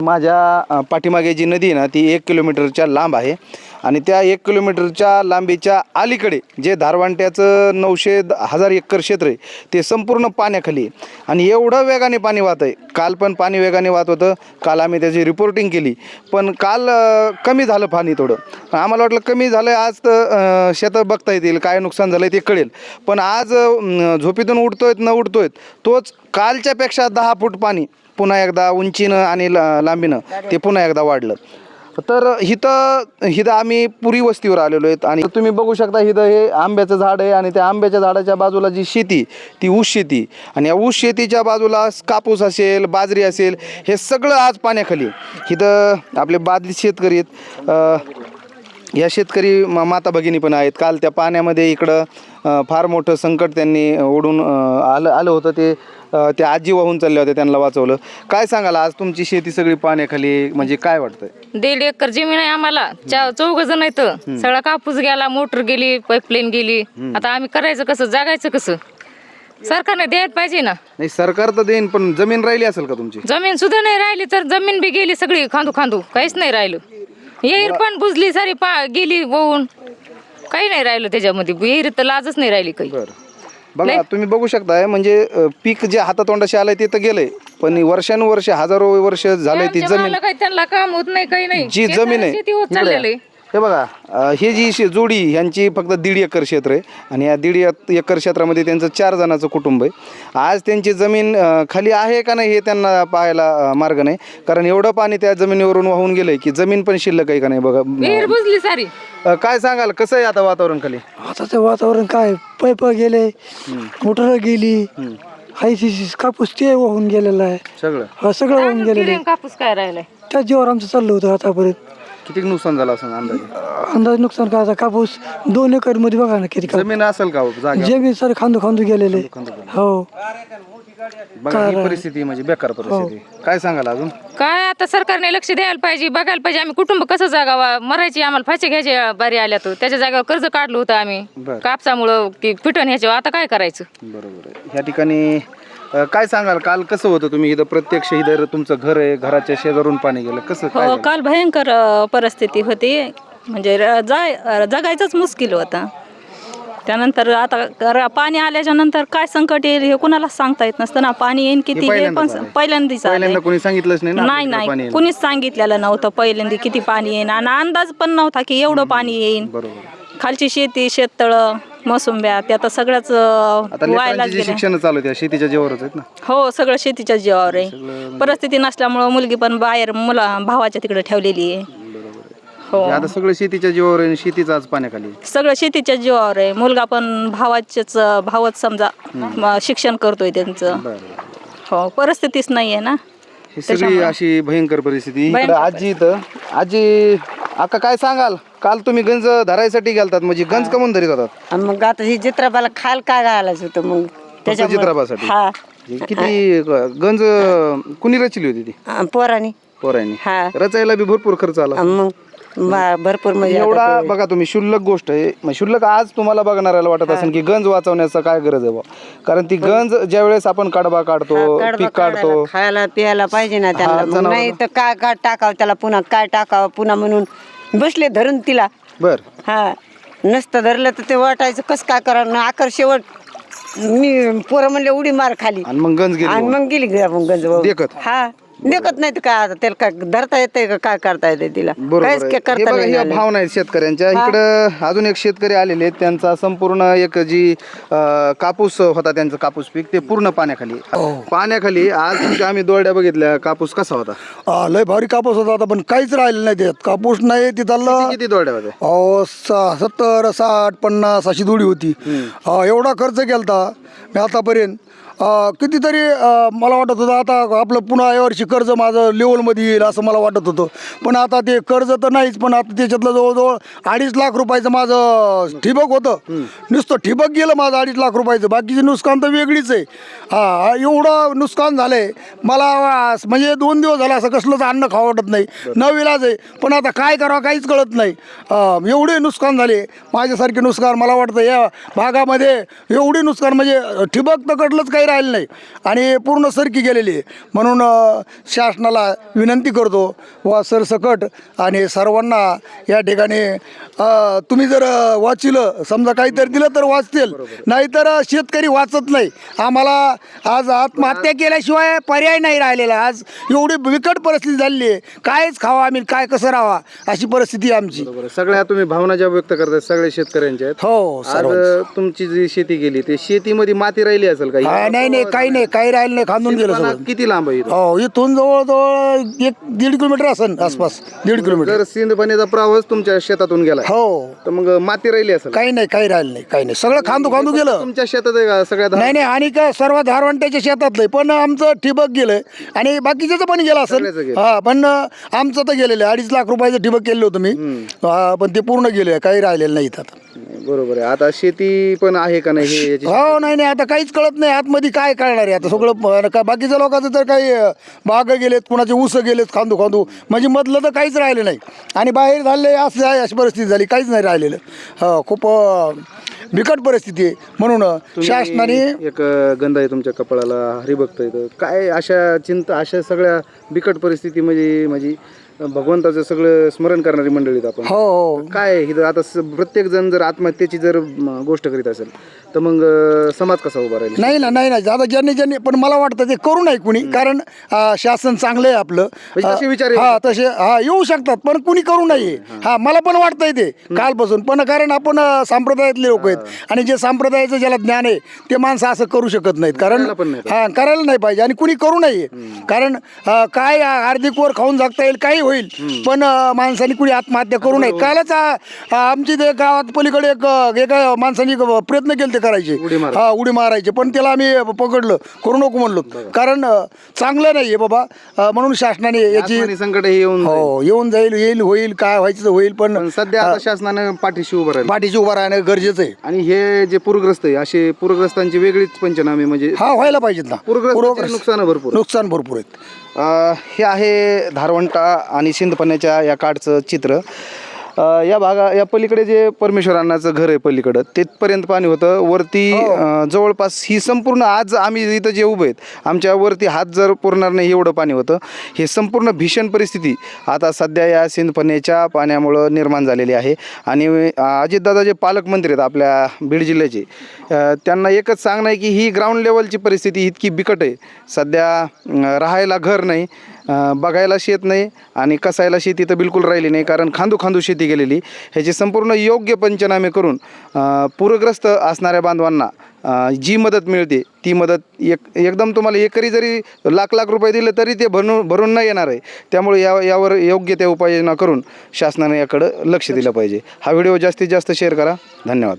माझ्या पाठीमागे जी नदी आहे ना ती एक किलोमीटरच्या लांब आहे. आणि त्या एक किलोमीटरच्या लांबीच्या अलीकडे जे धारवांट्याचं नऊशे द- हजार एकर क्षेत्र आहे ते संपूर्ण पाण्याखाली आहे. आणि एवढं वेगाने पाणी वाहत आहे. काल पण पाणी वेगाने वाहत होतं. काल आम्ही त्याची रिपोर्टिंग केली. पण काल कमी झालं पाणी थोडं आम्हाला वाटलं कमी झालं आज तर शेतं बघता येतील काय नुकसान झालं ते कळेल. पण आज झोपीतून म, आहेत न न उडतोयत तोच कालच्यापेक्षा दहा फूट पाणी पुन्हा एकदा उंचीनं आणि ला लांबीनं ते पुन्हा एकदा वाढलं. तर हिथं हिथं आम्ही पुरी वस्तीवर आलेलो आहेत आणि तुम्ही बघू शकता हिथं हे आंब्याचं झाड आहे आणि त्या आंब्याच्या झाडाच्या बाजूला जी शेती ती ऊस शेती. आणि या ऊस शेतीच्या बाजूला कापूस असेल बाजरी असेल हे सगळं आज पाण्याखाली हिथं आपले बाधित शेतकरी आहेत. या शेतकरी माता भगिनी पण आहेत. काल त्या पाण्यामध्ये इकडं फार मोठं संकट त्यांनी ओढून आलं आलं होतं ते त्या आजी वाहून चालल्या होत्या त्यांना वाचवलं. काय सांगाल आज तुमची शेती सगळी पाण्याखाली म्हणजे काय वाटतंय? दीड एकर जमीन आहे आम्हाला. चा चौघ जण आहेत. सगळा कापूस गेला मोटर गेली पाईपलाईन गेली. आता आम्ही करायचं कसं जागायचं कसं? सरकारने द्यायला पाहिजे ना. नाही सरकार तर देईन पण जमीन राहिली असेल का तुमची? जमीन सुद्धा नाही राहिली तर जमीन बी गेली सगळी खांदू खांदू. काहीच नाही राहिलं. येईर पण बुजली सारी पा गेली वाहून. काही नाही राहिलं त्याच्यामध्ये. येईर तर लाजच नाही राहिली काही. बरं. बघा तुम्ही बघू शकताय म्हणजे अ, पीक जे हातातोंडाशी आलंय ते तर गेलंय पण वर्षानुवर्ष हजारो वर्ष झालंय ती जमीन. काही त्यांना काम होत नाही काही नाही. जी ते जमीन चाललेलं. आहे. हे बघा अ, हे जी शे- जोडी ह्यांची फक्त दीड एकर क्षेत्र आहे आणि या दीड एक- एकर क्षेत्रामध्ये त्यांचं चार जणांचं कुटुंब आहे. आज त्यांची जमीन अ, खाली आहे का नाही हे त्यांना पाहायला अ, मार्ग नाही. कारण एवढं पाणी त्या जमिनीवरून वाहून गेलंय की जमीन पण शिल्लक आहे का नाही बघा. विहीर बुजली सारी. अ, काय सांगाल कसं आहे आता वातावरण खाली? आताचं वातावरण काय पैप गेले मोटर गेली हाय कापूस ते वाहून गेलेला आहे. सगळं. हा सगळं वाहून गेलेलं किरण कापूस काय राहिलाय? आहे त्या जीवावर आमचं चाललं होतं आतापर्यंत. किती नुकसान झालं असं अंदाजे? अंदाज नुकसान काय आता कापूस दोन एकरमध्ये बघा ना किती कापूस जमीन असेल का हो? जागा? जमीन सर खांदू खांदू गेलेले. हो. बघा ही परिस्थिती म्हणजे बेकार परिस्थिती. काय सांगाल अजून? काय आता सरकारने लक्ष द्यायला पाहिजे बघायला पाहिजे. आम्ही कुटुंब कसं जागावा? मरायची आम्हाला फाशी घ्यायची बारी आल्या तर. त्याच्या जागेवर कर्ज काढलं होतं आम्ही. बरं. कापसामुळं की पिटण ह्याच्यावर. आता काय करायचं? बरोबर आहे. ह्या ठिकाणी अ, काय सांगाल? काल कसं होतं तुम्ही इथं प्रत्यक्ष इथं तुमचं घर आहे घराच्या शेजारून पाणी गेलं. कसं काय हो झालं? काल भयंकर अ, परिस्थिती होती. म्हणजे र- जाय अ, जगायचंच मुश्किल होतं. त्यानंतर आता पाणी आल्याच्यानंतर काय संकट येईल हे कुणालाच सांगता येत नसतं ना. पाणी येईन किती हे पण पहिल्यांदाच आलंय. पहिल्यांदाच आलंय. पहिल्यांदा कोणी सांगितलंच नाही ना नाही आपल्याकडे पाणी नाही येईल. कुणीच सांगितलेलं नव्हतं पहिल्यांदा किती पाणी येईन. आणि अंदाज पण नव्हता की एवढं पाणी येईन. बरोबर. खालची शेती शेततळ मोसुंब्या त्या आता सगळ्याच अ, आता वायालाच लेकरांची जी गेल्या शिक्षण चालू आहे शेतीच्या आहेत ना? हो सगळं शेतीच्या जीवावर आहे. परिस्थिती नसल्यामुळं मुलगी पण बाहेर मुला भावाच्या तिकडे ठेवलेली आहे. हो. म्हणजे आता सगळं शेतीच्या जीवावर आहे आणि शेतीच आज पाण्याखाली आहे. सगळं शेतीच्या जीवावर आहे. मुलगा पण भावाचेच भावच समजा म, शिक्षण करतोय त्यांचं. बरं, बरं. हो परिस्थितीच नाही आहे ना. ही सगळी अशी भयंकर परिस्थिती. इकडं आजी इथं. आजी अक्का काय सांगाल? काल तुम्ही गंज धरायसाठी गेलतात म्हणजे गंज कमून धरीत होतात. आणि मग आता ही चित्राबाला खाल काय घालायचं होतं मग? त्याच्यामुळं-? हा. हे किती गंज कुणी रचली होती ती? आणि पोरानी. पोरांनी. हा. रचायला बी भरपूर खर्च आला. आणि मग भरपूर म्हणजे आता एवढा बघा तुम्ही शुल्लक गोष्ट आहे. मग शुल्लक आज तुम्हाला बघणाऱ्याला वाटत असेल की गंज वाचवण्याचा काय गरज आहे बा? कारण ती गंज ज्या वेळेस आपण कडबा काढतो कडबा पीक काढतो. काढायला, खायला प्यायला पाहिजे ना त्यांना मग जनावरं. नाही तर काय काय टाकावं त्याला पुन्हा काय टाकावं पुन्हा म्हणून बसले धरून तिला. बर. हा नसतं धरलं तर ते वाटायचं कसं काय करा आकर शेवट मी पोरं म्हणले उडी मार खाली. आणि मग गंज आणि गेली मग गेली ग- मग गंज वाहून. देखत? हा. देखत नाही तर काय आता त्याला काय धरता येते का काय करता येते तिला? बरोबर काहीच. काय हे करता बघा नाही ह्या आलं. भावना आहेत शेतकऱ्यांच्या. इकडं अजून एक शेतकरी आलेले आहेत. त्यांचा संपूर्ण एक जी अं, कापूस होता त्यांचं कापूस पीक ते पूर्ण पाण्याखाली पाण्याखाली आज तुमच्या आम्ही दोरड्या बघितल्या. कापूस कसा होता? हा, लय भारी कापूस होता आता पण काहीच राहिलं नाही त्यात कापूस नाही तिथला किती दोरड्या होत्या? अहो सा- सत्तर साठ पन्नास अशी जोडी होती. हा, एवढा खर्च केलता मी आतापर्यंत. अं, कितीतरी अं, मला वाटत होतं आता आपलं पुन्हा यावर्षी कर्ज माझं लेवलमध्ये येईल असं मला वाटत होतं. पण आता ते कर्ज तर नाहीच पण आता त्याच्यातलं जवळजवळ अडीच लाख रुपयाचं माझं ठिबक होतं. नुसतं ठिबक गेलं माझं अडीच लाख रुपयाचं. बाकीचे नुकसान तर वेगळीच आहे. हा एवढं नुकसान झालंय. मला आ- म्हणजे दोन दिवस झालं असं कसलंच अन्न खावं वाटत नाही. न विलाज आहे. पण आता काय करावं काहीच कळत नाही. अं, एवढे नुकसान झाले. माझ्यासारखे नुकसान मला वाटतं या भागामध्ये एवढे नुकसान म्हणजे ठिबक तर कडलंच काही राहिलं नाही. आणि पूर्ण सरकी गेलेली आहे. म्हणून शासनाला विनंती करतो व सरसकट आणि सर्वांना या ठिकाणी तुम्ही जर वाचिलं समजा काहीतरी दिलं तर वाचतील. नाहीतर शेतकरी वाचत नाही. आम्हाला आज आत्महत्या केल्याशिवाय पर्याय नाही राहिलेला. आज एवढी बिकट परिस्थिती झालेली आहे. कायच खावा आम्ही काय कसं राहावा अशी परिस्थिती आमची. सगळ्या तुम्ही भावना ज्या व्यक्त करताय सगळ्या शेतकऱ्यांच्या आहेत. हो तुमची जी शेती गेली ते शेतीमध्ये माती राहिली असेल काही नाही नाही काही नाही काही राहिलं नाही खांदून गेलं सगळं. किती लांब आहे इथून? हो इथून जवळजवळ एक दीड किलोमीटर असेल आसपास दीड किलोमीटर. जर सिंधपणीचा प्रवास तुमच्या शेतातून गेला हो. तर मग माती राहिली असेल. काही नाही काही राहिलं नाही काही नाही. सगळं खांदू खांदू गेलं. तुमच्या शेतात आहे का? सगळ्या नाही नाही आणि काय सर्व धारवंट्याच्या शेतातलं पण आमचं ठिबक गेलं आणि बाकीच्याचं पण गेलं सगळ्याचं असेल गेलं. हा पण आमचं तर गेलेलं आहे. अडीच लाख रुपयाचं ठिबक केलं होतं मी. हा, पण ते पूर्ण गेले काही राहिलेलं नाही इथं आता. बरोबर आहे. आता शेती पण आहे का नाही हे याची हो नाही नाही आता काहीच कळत नाही. आतमध्ये काय कळणार आहे? आता सगळं प- का बाकीच्या लोकांचं तर काही अं, बाग गेलेत कुणाचे ऊस गेलेत खांदू खांदू. म्हणजे मधलं तर काहीच राहिलं नाही. आणि बाहेर झाले असं आहे अशी परिस्थिती झाली काहीच नाही राहिलेलं. हो खूप अं, बिकट परिस्थिती आहे. म्हणून अं, तुम्ही शासनाने एक अ, गंध आहे तुमच्या कपाळाला हरिभक्त आहे. काय अशा चिंता अशा सगळ्या बिकट परिस्थिती म्हणजे म्हणजे भगवंताचं सगळं स्मरण करणारी मंडळी आपण. हो हो. काय इथं? आता प्रत्येक जण जर आत्महत्येची जर म, गोष्ट करीत असेल तर मग अ, समाज कसा उभा राहील? नाही ना नाही नाही आता ज्यांनी ज्यांनी पण मला वाटतं ते करू नये कुणी कारण अं, शासन चांगलं आहे आपलं. म्हणजे तसे विचार येऊ हा तसे हा येऊ शकतात पण कुणी करू नये. हा मला पण वाटतंय ते कालपासून. पण कारण आपण अं, संप्रदायातले लोक आहेत. आणि जे संप्रदायाचं ज्याला ज्ञान आहे ते माणसं असं करू शकत नाहीत. कारण करायला पण नाही हा करायला नाही पाहिजे. आणि कुणी करू नये. कारण अं, काय हार्दिक वर खाऊन जगता येईल काही होईल पण अं, माणसाने कुणी आत्महत्या करू नये. कालच आमची ते गावात पलीकडे एक एका माणसाने प्रयत्न केले ते करायचे. हा उडी मारायचे. पण त्याला आम्ही पकडलं. करू नको म्हणलो. कारण चांगलं नाही आहे बाबा म्हणून शासनाने याची संकट हे येऊन जाईल. हो येऊन जाईल येईल होईल काय व्हायचं होईल पण पण सध्या आता शासनाने पाठीशी उभं राहील. पाठीशी उभा राहणं गरजेचं आहे. आणि हे जे पूरग्रस्त आहे असे पूरग्रस्तांची वेगळीच पंचनामे म्हणजे हा व्हायला पाहिजेत ना. पूरग्रस्तांची नुकसान भरपूर नुकसान भरपूर आहेत. हे आहे धारवंटा आणि सिंधपण्याच्या या काठचं चित्र. अ, या भागा या पलीकडे जे परमेश्वर अण्णाचं घर आहे पलीकडं तिथपर्यंत पाणी होतं. वरती अ, जवळपास ही संपूर्ण आज आम्ही इथं जे उभे आहेत आमच्या वरती हात जर पुरणार नाही एवढं पाणी होतं. हे संपूर्ण भीषण परिस्थिती आता सध्या या सिंधपण्याच्या पाण्यामुळं निर्माण झालेली आहे. आणि अ, अजितदादा जे पालकमंत्री आहेत आपल्या बीड जिल्ह्याचे अ, त्यांना एकच सांगणं आहे की ही ग्राउंड लेवलची परिस्थिती इतकी बिकट आहे. सध्या अ, राहायला घर नाही. बघायला शेत नाही आणि कसायला शेती तर बिलकुल राहिली नाही कारण खांदू खांदू शेती गेलेली ह्याची संपूर्ण योग्य पंचनामे करून पूरग्रस्त असणाऱ्या बांधवांना जी मदत मिळते ती मदत एक एकदम तुम्हाला एकरी जरी लाख लाख रुपये दिले तरी ते भरून भरून नाही येणार आहे. त्यामुळे या यावर योग्य त्या उपाययोजना करून शासनाने याकडं लक्ष दिलं पाहिजे. हा व्हिडिओ जास्तीत जास्त शेअर करा. धन्यवाद.